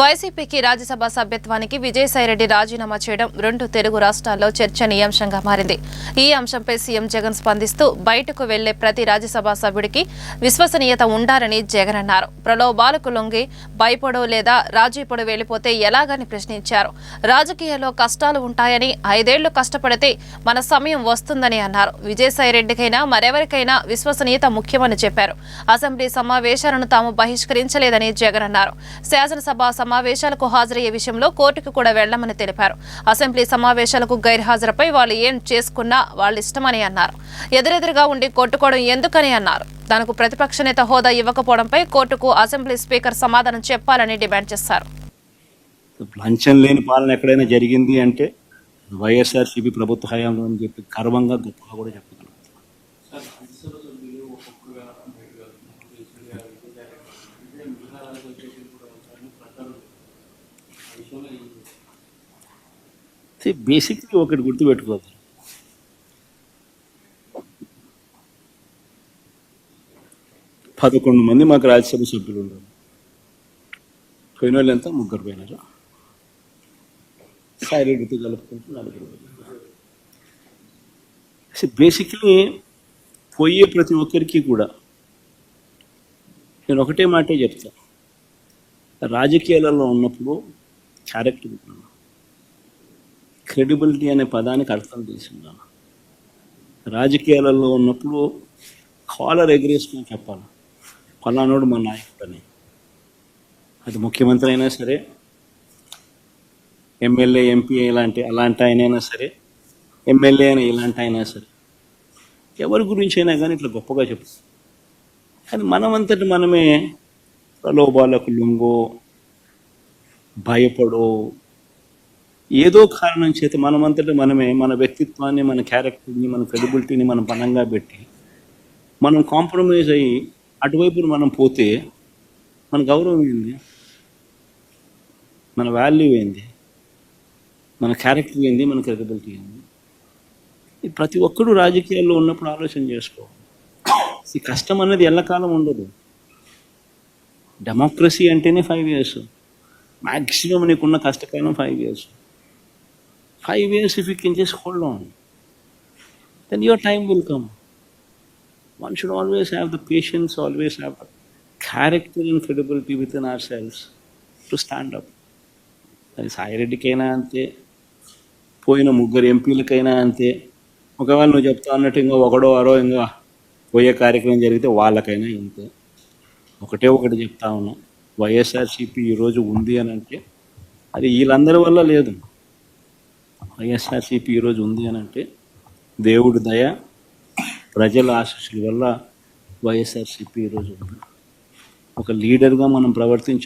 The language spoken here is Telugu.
వైసీపీకి రాజ్యసభ సభ్యత్వానికి విజయసాయిరెడ్డి రాజీనామా చేయడం రెండు తెలుగు రాష్ట్రాల్లో చర్చనీయాంశంగా మారింది. ఈ అంశంపై సీఎం జగన్ స్పందిస్తూ బయటకు వెళ్ళే ప్రతి రాజ్యసభ సభ్యుడికి విశ్వసనీయత ఉండాలని జగన్ అన్నారు. ప్రలోభాలకు లొంగి భయపడో లేదా రాజీపడు వెళ్ళిపోతే ఎలాగని ప్రశ్నించారు. రాజకీయాల్లో కష్టాలు ఉంటాయని ఐదేళ్ళు కష్టపడితే మన సమయం వస్తుందని అన్నారు. విజయసాయిరెడ్డికైనా మరెవరికైనా విశ్వసనీయత ముఖ్యమని చెప్పారు. అసెంబ్లీ సమావేశాలను తాము బహిష్కరించలేదని జగన్ అన్నారు. శాసనసభ సమావేశాలకు హాజరయ్యే విషయంలో కోర్టుకు కూడా వెళ్ళమని తెలిపారు. అసెంబ్లీ సమావేశాలకు గైర్హాజరుపై వాళ్ళు ఏం చేసుకున్నా వాళ్ళిష్టమని అన్నారు. ఎదురెదురుగా ఉండి కొట్టుకోవడం ఎందుకని అన్నారు. తనకు ప్రతిపక్ష నేత హోదా ఇవ్వకపోవడంపై కోర్టుకు అసెంబ్లీ స్పీకర్ సమాధానం చెప్పాలని డిమాండ్ చేశారు. లంచం లేని పాలన ఎక్కడైనా జరిగింది అంటే వైఎస్ఆర్సీపీ ప్రభుత్వ హయాంలో అని చెప్పి గర్వంగా గొప్పగా కూడా అయితే బేసిక్లీ ఒకటి గుర్తుపెట్టుకోవాలి. పదకొండు మంది మాకు రాజ్యసభ సభ్యులు ఉన్నారు పోయిన వాళ్ళు ఎంత? ముగ్గురు పోయినారు. సైలెంట్తో కలుపుకుంటూ నలుగురు అసలు బేసిక్లీ పోయే ప్రతి ఒక్కరికి కూడా నేను ఒకటే మాటే చెప్తా. రాజకీయాలలో ఉన్నప్పుడు క్యారెక్టర్ ఉన్నాను క్రెడిబిలిటీ అనే పదానికి అర్థం తెలిసిందా? రాజకీయాలలో ఉన్నప్పుడు కాలర్ ఎగరేసుకుని చెప్పాలి. పలానాడు మా నాయకుడు అని అది ముఖ్యమంత్రి అయినా సరే ఎమ్మెల్యే ఎంపీ ఇలాంటి అలాంటి ఆయనైనా సరే ఎమ్మెల్యే అయినా ఇలాంటి అయినా సరే ఎవరి గురించి అయినా కానీ ఇట్లా గొప్పగా చెప్తాం కానీ మనమంతటి మనమే ప్రలోభాలకు లొంగో భయపడో ఏదో కారణం చేత మనమంతటి మనమే మన వ్యక్తిత్వాన్ని మన క్యారెక్టర్ని మన క్రెడిబిలిటీని మనం బలంగా పెట్టి మనం కాంప్రమైజ్ అయ్యి అటువైపు మనం పోతే మన గౌరవం ఏంది? మన వాల్యూ ఏంది? మన క్యారెక్టర్ ఏంది? మన క్రెడిబిలిటీ ఏంది? ప్రతి ఒక్కరూ రాజకీయాల్లో ఉన్నప్పుడు ఆలోచన చేసుకో ఈ కష్టం అనేది ఎల్లకాలం ఉండదు. డెమోక్రసీ అంటేనే ఫైవ్ ఇయర్స్ మ్యాక్సిమం నీకున్న కష్టకాలం five years five years if you can just hold on, then your time will come. one should always have the patience, always have character and credibility within ourselves to stand up. అది సాయిరెడ్డికైనా అంతే పోయిన ముగ్గురు ఎంపీలకైనా అంతే ఒకవేళ నువ్వు చెప్తా అన్నట్టు ఇంకా ఒకడో అరో ఇంకా పోయే కార్యక్రమం జరిగితే వాళ్ళకైనా ఇంతే ఒకటే ఒకటి చెప్తా ఉన్నాం వైఎస్ఆర్సీపీ ఈరోజు ఉంది అని అంటే అది వీళ్ళందరి వల్ల లేదు వైఎస్ఆర్సీపీ ఈరోజు ఉంది అని అంటే దేవుడి దయ ప్రజల ఆశీస్సుల వల్ల వైఎస్ఆర్సీపీ ఈరోజు ఉంది. ఒక లీడర్గా మనం ప్రవర్తించే